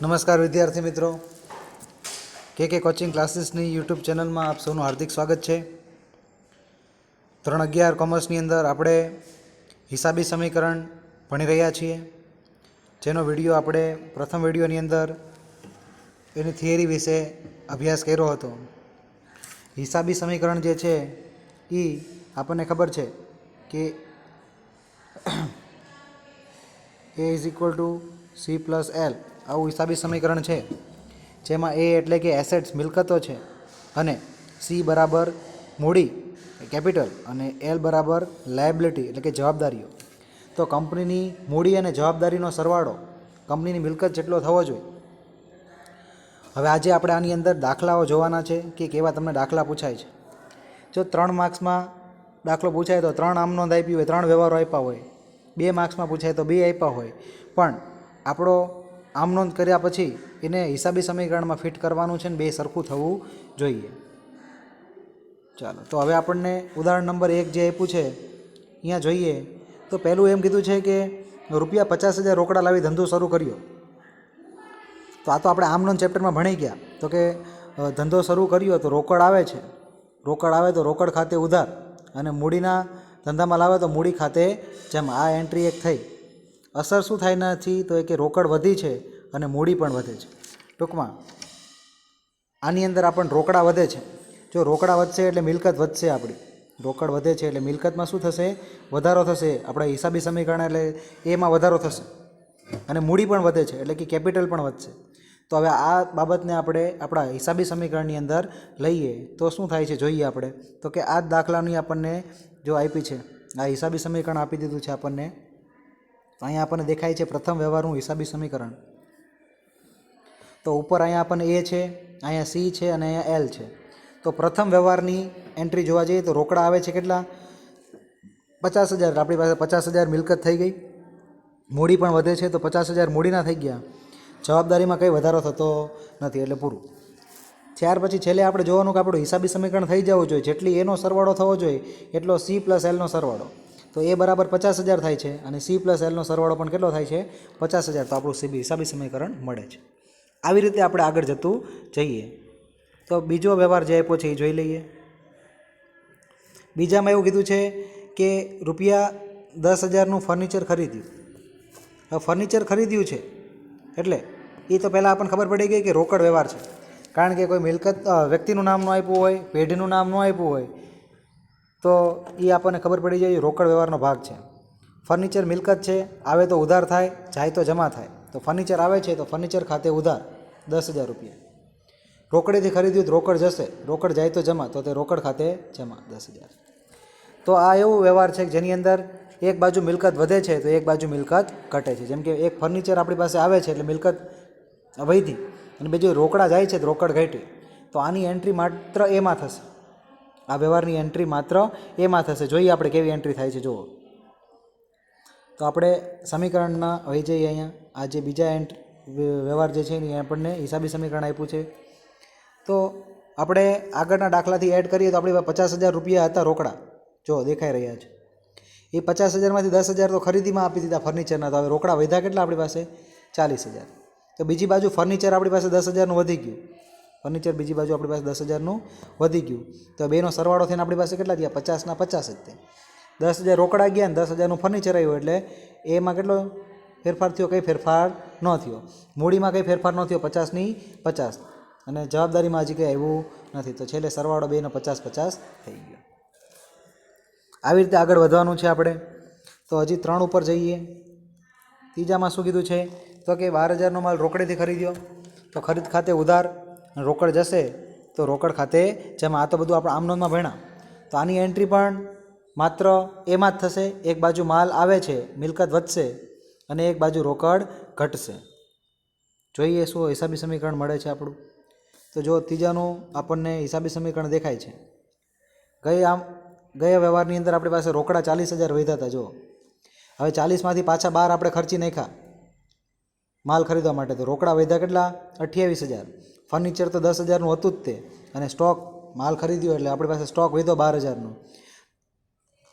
નમસ્કાર વિદ્યાર્થી મિત્રો. કે કે કોચિંગ ક્લાસીસની યુટ્યુબ ચેનલમાં આપ સૌનું હાર્દિક સ્વાગત છે. ધોરણ અગિયાર કોમર્સની અંદર આપણે હિસાબી સમીકરણ ભણી રહ્યા છીએ. જેનો વીડિયો આપણે પ્રથમ વિડીયોની અંદર એની થિયરી વિશે અભ્યાસ કર્યો હતો. હિસાબી સમીકરણ જે છે એ આપણને ખબર છે કે A is equal to C plus L આવું હિસાબી સમીકરણ છે, જેમાં એ એટલે કે એસેટ્સ મિલકતો છે અને સી બરાબર મૂડી કેપિટલ અને એલ બરાબર લાયબિલિટી એટલે કે જવાબદારીઓ. તો કંપનીની મૂડી અને જવાબદારીનો સરવાળો કંપનીની મિલકત જેટલો થવો જોઈએ. હવે આજે આપણે આની અંદર દાખલાઓ જોવાના છે કે કેવા તમને દાખલા પૂછાય છે. જો ત્રણ માર્ક્સમાં દાખલો પૂછાય તો ત્રણ આમ નોંધ આપી હોય, ત્રણ વ્યવહારો આપ્યા હોય, બે માર્ક્સમાં પૂછાય તો બે આપ્યા હોય. પણ આપણો આમ નોંધ કર્યા પછી એને હિસાબી સમીકરણમાં ફિટ કરવાનું છે ને બે સરખું થવું જોઈએ. ચાલો, તો હવે આપણને ઉદાહરણ નંબર એક જે આપ્યું છે, અહીંયા જોઈએ. તો પહેલું એમ કીધું છે કે રૂપિયા પચાસ હજાર રોકડા લાવી ધંધો શરૂ કર્યો. તો આ તો આપણે આમનો ચેપ્ટરમાં ભણી ગયા. તો કે ધંધો શરૂ કર્યો તો રોકડ આવે છે. રોકડ આવે તો રોકડ ખાતે ઉધાર અને મૂડીના ધંધામાં લાવે તો મૂડી ખાતે જેમ આ એન્ટ્રી એક થઈ. અસર શું થાય નથી તો એ કે રોકડ વધી છે અને મૂડી પણ વધે છે. ટૂંકમાં, આની અંદર આપણને રોકડા વધે છે. જો રોકડા વધશે એટલે મિલકત વધશે આપણી. રોકડ વધે છે એટલે મિલકતમાં શું થશે? વધારો થશે. આપણા હિસાબી સમીકરણ એટલે એમાં વધારો થશે. અને મૂડી પણ વધે છે એટલે કે કેપિટલ પણ વધશે. તો હવે આ બાબતને આપણે આપણા હિસાબી સમીકરણની અંદર લઈએ તો શું થાય છે જોઈએ આપણે? તો કે આ દાખલાની આપણને જો આપી છે, આ હિસાબી સમીકરણ આપી દીધું છે આપણને તો અહીંયા આપણને દેખાય છે પ્રથમ વ્યવહારનું હિસાબી સમીકરણ. તો ઉપર અહીંયા આપણને એ છે, અહીંયા સી છે અને અહીંયા એલ છે. તો પ્રથમ વ્યવહારની એન્ટ્રી જોવા જઈએ તો રોકડા આવે છે કેટલા? પચાસ હજાર. આપણી પાસે પચાસ હજાર મિલકત થઈ ગઈ. મૂડી પણ વધે છે તો પચાસ હજાર મૂડીના થઈ ગયા. જવાબદારીમાં કંઈ વધારો થતો નથી એટલે પૂરું. ત્યાર પછી છેલ્લે આપણે જોવાનું કે આપણું હિસાબી સમીકરણ થઈ જવું જોઈએ. જેટલી એનો સરવાળો થવો જોઈએ, એટલો સી પ્લસ એલનો સરવાળો. તો એ બરાબર પચાસ હજાર થાય છે અને સી પ્લસ એલનો સરવાળો પણ કેટલો થાય છે? પચાસ હજાર. તો આપણું સીબી હિસાબી સમીકરણ મળે છે. આવી રીતે આપણે આગળ જતું જઈએ. તો બીજો વ્યવહાર જે આપ્યો છે એ જોઈ લઈએ. બીજામાં એવું કીધું છે કે રૂપિયા દસ હજારનું ફર્નિચર ખરીદ્યું. હવે ફર્નિચર ખરીદ્યું છે એટલે એ તો પહેલાં આપણને ખબર પડી ગઈ કે રોકડ વ્યવહાર છે. કારણ કે કોઈ મિલકત વ્યક્તિનું નામ ન આપ્યું હોય, પેઢીનું નામ ન આપ્યું હોય તો એ આપણને ખબર પડી જાય રોકડ વ્યવહારનો ભાગ છે. ફર્નિચર મિલકત છે, આવે તો ઉધાર થાય, જાય તો જમા થાય. તો ફર્નિચર આવે છે તો ફર્નિચર ખાતે ઉધાર, દસ હજાર રૂપિયા. રોકડેથી ખરીદ્યું તો રોકડ જશે, રોકડ જાય તો જમા, તો તે રોકડ ખાતે જમા, દસ હજાર. તો આ એવો વ્યવહાર છે કે જેની અંદર એક બાજુ મિલકત વધે છે તો એક બાજુ મિલકત ઘટે છે. જેમ કે એક ફર્નિચર આપણી પાસે આવે છે એટલે મિલકત વધી અને બીજું રોકડા જાય છે તો રોકડ ઘટી. તો આની એન્ટ્રી માત્ર એમાં થશે. આ વ્યવહારની એન્ટ્રી માત્ર એમાં થશે. જોઈએ આપણે કેવી એન્ટ્રી થાય છે, જુઓ. તો આપણે સમીકરણના હોઈ જઈએ અહીંયા. આ જે બીજા એન્ટ વ્યવહાર જે છે એની આપણને હિસાબી સમીકરણ આપ્યું છે. તો આપણે આગળના દાખલાથી એડ કરીએ તો આપણી પાસે પચાસ હજાર રૂપિયા હતા રોકડા. જો દેખાઈ રહ્યા છે. એ પચાસ હજારમાંથી દસ હજાર તો ખરીદીમાં આપી દીધા ફર્નિચરના તો હવે રોકડા વધ્યા કેટલા આપણી પાસે? ચાલીસ હજાર. તો બીજી બાજુ ફર્નિચર આપણી પાસે દસ હજારનું વધી ગયું. ફર્નિચર બીજી બાજુ આપણી પાસે દસ હજારનું વધી ગયું. તો બેનો સરવાળો થઈને આપણી પાસે કેટલા થયા? પચાસના પચાસ જ તે દસ હજાર રોકડા ગયા ને દસ હજારનું ફર્નિચર આવ્યું એટલે એમાં કેટલો ફેરફાર થયો? કંઈ ફેરફાર ન થયો. મૂડીમાં કંઈ ફેરફાર ન થયો? પચાસની પચાસ. અને જવાબદારીમાં હજી કંઈ આવ્યું નથી. તો છેલ્લે સરવાળો બેનો પચાસ પચાસ થઈ ગયો. આવી રીતે આગળ વધવાનું છે આપણે. તો હજી ત્રણ ઉપર જઈએ. ત્રીજામાં શું કીધું છે? તો કે બાર હજારનો માલ રોકડેથી ખરીદ્યો. તો ખરીદ ખાતે ઉધાર. રોકડ જશે તો રોકડ ખાતે જેમાં આ તો બધું આપણે આમનોંધમાં ભણ્યા, તો આની એન્ટ્રી પણ માત્ર એમાં જ થશે. એક બાજુ માલ આવે છે, મિલકત વધશે અને એક બાજુ રોકડ ઘટશે. જોઈએ શું હિસાબી સમીકરણ મળે છે આપણું. તો જો ત્રીજાનું આપણને હિસાબી સમીકરણ દેખાય છે. ગઈ આમ ગયા વ્યવહારની અંદર આપણી પાસે રોકડા ચાલીસ હજાર વધ્યા હતા જો હવે ચાલીસમાંથી પાછા બાર આપણે ખર્ચી નાખ્યા. માલ ખરીદવા માટે તો રોકડા વધ્યા કેટલા? અઠ્યાવીસ હજાર. ફર્નિચર તો દસ હજારનું હતું જ તે. અને સ્ટોક માલ ખરીદ્યો એટલે આપણી પાસે સ્ટોક વધ્યો બાર હજારનો.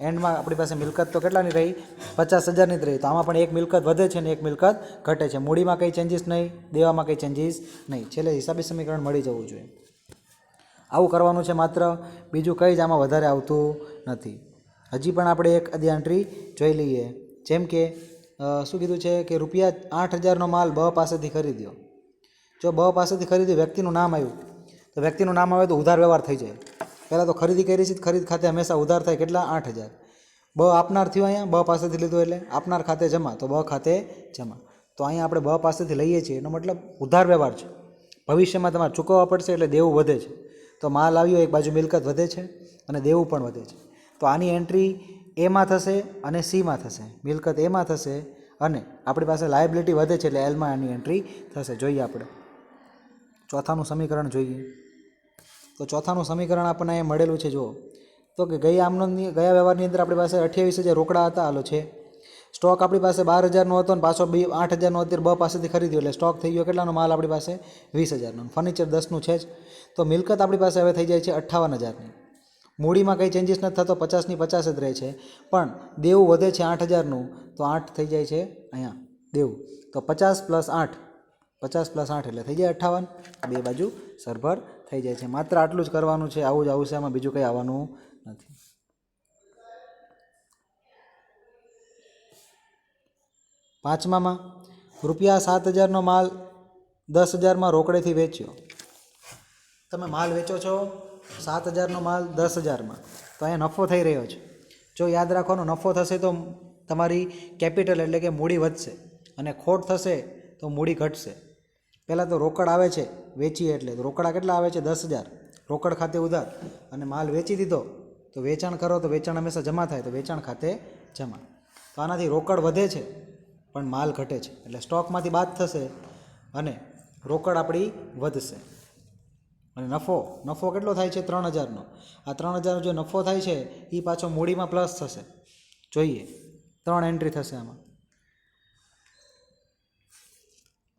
એન્ડમાં આપણી પાસે મિલકત તો કેટલાની રહી? પચાસ હજારની જ રહી. તો આમાં પણ એક મિલકત વધે છે ને એક મિલકત ઘટે છે. મૂડીમાં કંઈ ચેન્જીસ નહીં, દેવામાં કંઈ ચેન્જીસ નહીં. છેલ્લે હિસાબી સમીકરણ મળી જવું જોઈએ. આવું કરવાનું છે માત્ર. બીજું કંઈ જ આમાં વધારે આવતું નથી. હજી પણ આપણે એક અધી એન્ટ્રી જોઈ લઈએ. જેમ કે શું કીધું છે કે રૂપિયા આઠ હજારનો માલ બ પાસેથી ખરીદ્યો. જો બ પાસેથી ખરીદ્યું વ્યક્તિનું નામ આવ્યું, તો વ્યક્તિનું નામ આવે તો ઉધાર વ્યવહાર થઈ જાય. પહેલાં તો ખરીદી કરી છે, ખરીદ ખાતે હંમેશા ઉધાર થાય કેટલા? આઠ હજાર. બ આપનાર થયું અહીંયા બ પાસેથી લીધું એટલે આપનાર ખાતે જમા, તો બ ખાતે જમા. તો અહીંયા આપણે બ પાસેથી લઈએ છીએ, એનો મતલબ ઉધાર વ્યવહાર છે. ભવિષ્યમાં તમારે ચૂકવવા પડશે એટલે દેવું વધે છે. તો માલ આવ્યો, એક બાજુ મિલકત વધે છે અને દેવું પણ વધે છે. તો આની એન્ટ્રી એમાં થશે અને સીમાં થશે. મિલકત એમાં થશે અને આપણી પાસે લાયબિલિટી વધે છે એટલે એલમાં આની એન્ટ્રી થશે. જોઈએ આપણે. ચોથાનું સમીકરણ જોઈએ. તો ચોથાનું સમીકરણ આપણને અહીંયા મળેલું છે જુઓ તો કે ગયા આમનો ગયા વ્યવહારની અંદર આપણી પાસે અઠ્યાવીસ હજાર રોકડા હતા, હાલો છે. સ્ટોક આપણી પાસે બાર હજારનો હતો ને પાછો બી આઠ હજારનો અત્યારે બ પાસેથી ખરીદ્યો, એટલે સ્ટોક થઈ ગયો કેટલાનો? માલ આપણી પાસે વીસ હજારનો. ફર્નિચર દસનું છે જ. તો મિલકત આપણી પાસે હવે થઈ જાય છે અઠ્ઠાવન હજારની. મૂડીમાં કંઈ ચેન્જીસ નથી થતો, પચાસની પચાસ જ રહે છે. પણ દેવું વધે છે આઠ હજારનું, તો આઠ થઈ જાય છે અહીંયા દેવું. તો પચાસ પ્લસ આઠ પચાસ પ્લસ આઠ એટલે થઈ જાય અઠ્ઠાવન. બે બાજુ સરભર થઈ જાય છે. માત્ર આટલું જ કરવાનું છે. આવું જ આવશે આમાં બીજું કંઈ આવવાનું નથી. પાંચમામાં, રૂપિયા સાત હજારનો માલ દસ હજારમાં રોકડેથી વેચ્યો. તમે માલ વેચો છો સાત હજારનો માલ દસ હજારમાં. તો અહીંયા નફો થઈ રહ્યો છે. જો યાદ રાખવાનો, નફો થશે તો તમારી કેપિટલ એટલે કે મૂડી વધશે અને ખોટ થશે તો મૂડી ઘટશે. પહેલાં તો રોકડ આવે છે, વેચીએ એટલે. રોકડા કેટલા આવે છે? દસ હજાર. રોકડ ખાતે ઉધાર. અને માલ વેચી દીધો, તો વેચાણ કરો, તો વેચાણ હંમેશા જમા થાય, તો વેચાણ ખાતે જમા. તો આનાથી રોકડ વધે છે, પણ માલ ઘટે છે. એટલે સ્ટોકમાંથી બાદ થશે અને રોકડ આપણી વધશે. અને નફો નફો કેટલો થાય છે? ત્રણ હજારનો. આ ત્રણ હજારનો જે નફો થાય છે એ પાછો મૂડીમાં પ્લસ થશે. જોઈએ. ત્રણ એન્ટ્રી થશે આમાં.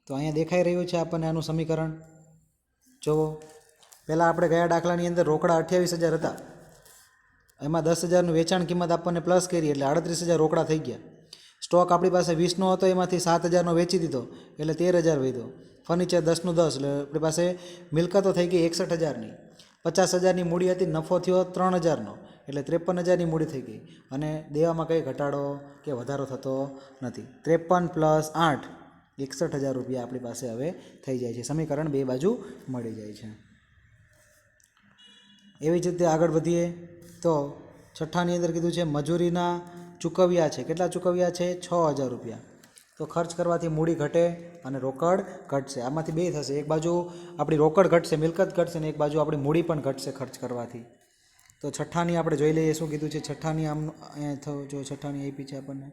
તો અહીંયા દેખાઈ રહ્યું છે આપણને આનું સમીકરણ. જુઓ પહેલાં આપણે ગયા દાખલાની અંદર રોકડા અઠ્યાવીસ હજાર હતા. એમાં દસ હજારનું વેચાણ કિંમત આપણને પ્લસ કરી એટલે આડત્રીસ હજાર રોકડા થઈ ગયા. સ્ટોક આપણી પાસે વીસનો હતો, એમાંથી સાત હજારનો વેચી દીધો એટલે તેર હજાર વધ્યો. ફર્નિચર દસનું દસ એટલે આપણી પાસે મિલકતો થઈ ગઈ એકસઠ હજારની. પચાસ હજારની મૂડી હતી, નફો થયો ત્રણ હજારનો એટલે ત્રેપન હજારની મૂડી થઈ ગઈ. અને દેવામાં કંઈ ઘટાડો કે વધારો થતો નથી. ત્રેપન પ્લસ આઠ. એકસઠ હજાર રૂપિયા આપણી પાસે હવે થઈ જાય છે. સમીકરણ બે બાજુ મળી જાય છે. એવી જ રીતે આગળ વધીએ તો છઠ્ઠાની અંદર કીધું છે, મજૂરીના ચૂકવ્યા છે. કેટલા ચૂકવ્યા છે? છ હજાર રૂપિયા. તો ખર્ચ કરવાથી મૂડી ઘટે અને રોકડ ઘટશે. આમાંથી બે થશે. એક બાજુ આપણી રોકડ ઘટશે, મિલકત ઘટશે ને એક બાજુ આપણી મૂડી પણ ઘટશે ખર્ચ કરવાથી. તો છઠ્ઠાની આપણે જોઈ લઈએ શું કીધું છે. છઠ્ઠાની આમ, અહીંયા જો છઠ્ઠાની આપી છે આપણને.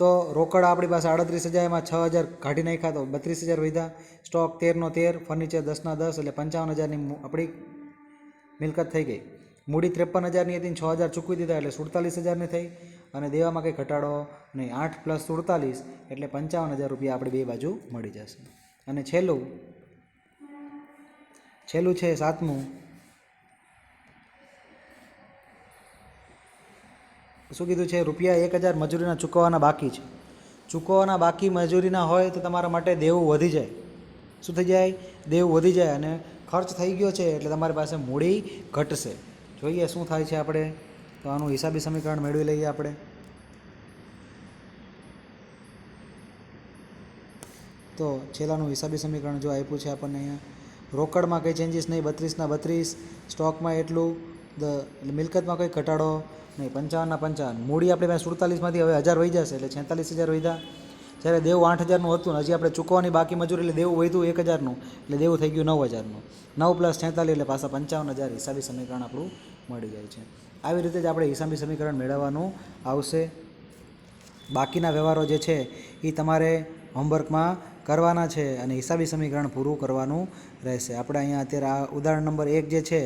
તો રોકડ આપણી પાસે આડત્રીસ હજાર એમાં છ હજાર કાઢી નાખ્યા તો બત્રીસ હજાર વધ્યા સ્ટોક તેરનો તેર, ફર્નિચર દસના દસ એટલે પંચાવન હજારની આપણી મિલકત થઈ ગઈ. મૂડી ત્રેપન હજારની હતી છ હજાર ચૂકવી દીધા એટલે સુડતાલીસ હજારની થઈ અને દેવામાં કંઈ ઘટાડો નહીં. આઠ પ્લસ સુડતાલીસ એટલે પંચાવન હજાર રૂપિયા આપણે બે બાજુ મળી જશે. અને છેલ્લું છેલ્લું છે સાતમું. શું કીધું છે? રૂપિયા એક હજાર મજૂરીના ચૂકવવાના બાકી છે. ચૂકવવાના બાકી મજૂરીના હોય તો તમારા માટે દેવું વધી જાય. શું થઈ જાય? દેવું વધી જાય અને ખર્ચ થઈ ગયો છે એટલે તમારી પાસે મૂડી ઘટશે. જોઈએ શું થાય છે આપણે? તો આનું હિસાબી સમીકરણ મેળવી લઈએ આપણે. તો છેલ્લાનું હિસાબી સમીકરણ જો આપ્યું છે આપણને અહીંયા. રોકડમાં કંઈ ચેન્જીસ નહીં, બત્રીસના બત્રીસ, સ્ટોકમાં એટલું. એટલે મિલકતમાં કંઈ ઘટાડો નહીં. પંચાવનના પંચાવન. મૂડી આપણી પાસે સુડતાલીસમાંથી હવે હજાર વહી જશે, એટલે છેતાલીસ હજાર વધ્યા જ્યારે દેવું આઠ હજારનું હતું ને, હજી આપણે ચૂકવવાની બાકી મજૂરી, એટલે દેવું વધ્યું એક હજારનું, એટલે દેવું થઈ ગયું નવ હજારનું. નવ પ્લસ છેતાલીસ, એટલે પાછા પંચાવન હજાર હિસાબી સમીકરણ આપણું મળી જાય છે. આવી રીતે જ આપણે હિસાબી સમીકરણ મેળવવાનું આવશે. બાકીના વ્યવહારો જે છે એ તમારે હોમવર્કમાં કરવાના છે અને હિસાબી સમીકરણ પૂરું કરવાનું રહેશે. આપણે અહીંયા અત્યારે આ ઉદાહરણ નંબર એક જે છે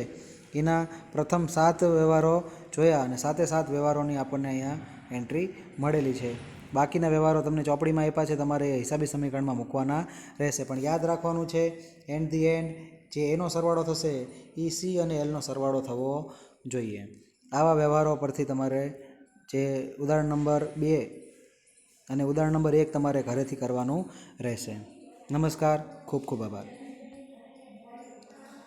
એના પ્રથમ સાત વ્યવહારો જોયા અને સાતે સાત વ્યવહારોની આપણને અહીંયા એન્ટ્રી મળેલી છે. બાકીના વ્યવહારો તમને ચોપડીમાં આપ્યા છે, તમારે હિસાબી સમીકરણમાં મૂકવાના રહેશે. પણ યાદ રાખવાનું છે એન્ડ ધી એન્ડ જે એનો સરવાળો થશે, એ સી અને એલનો સરવાળો થવો જોઈએ. આવા વ્યવહારો પરથી તમારે જે ઉદાહરણ નંબર બે અને ઉદાહરણ નંબર એક તમારે ઘરેથી કરવાનું રહેશે. નમસ્કાર, ખૂબ ખૂબ આભાર.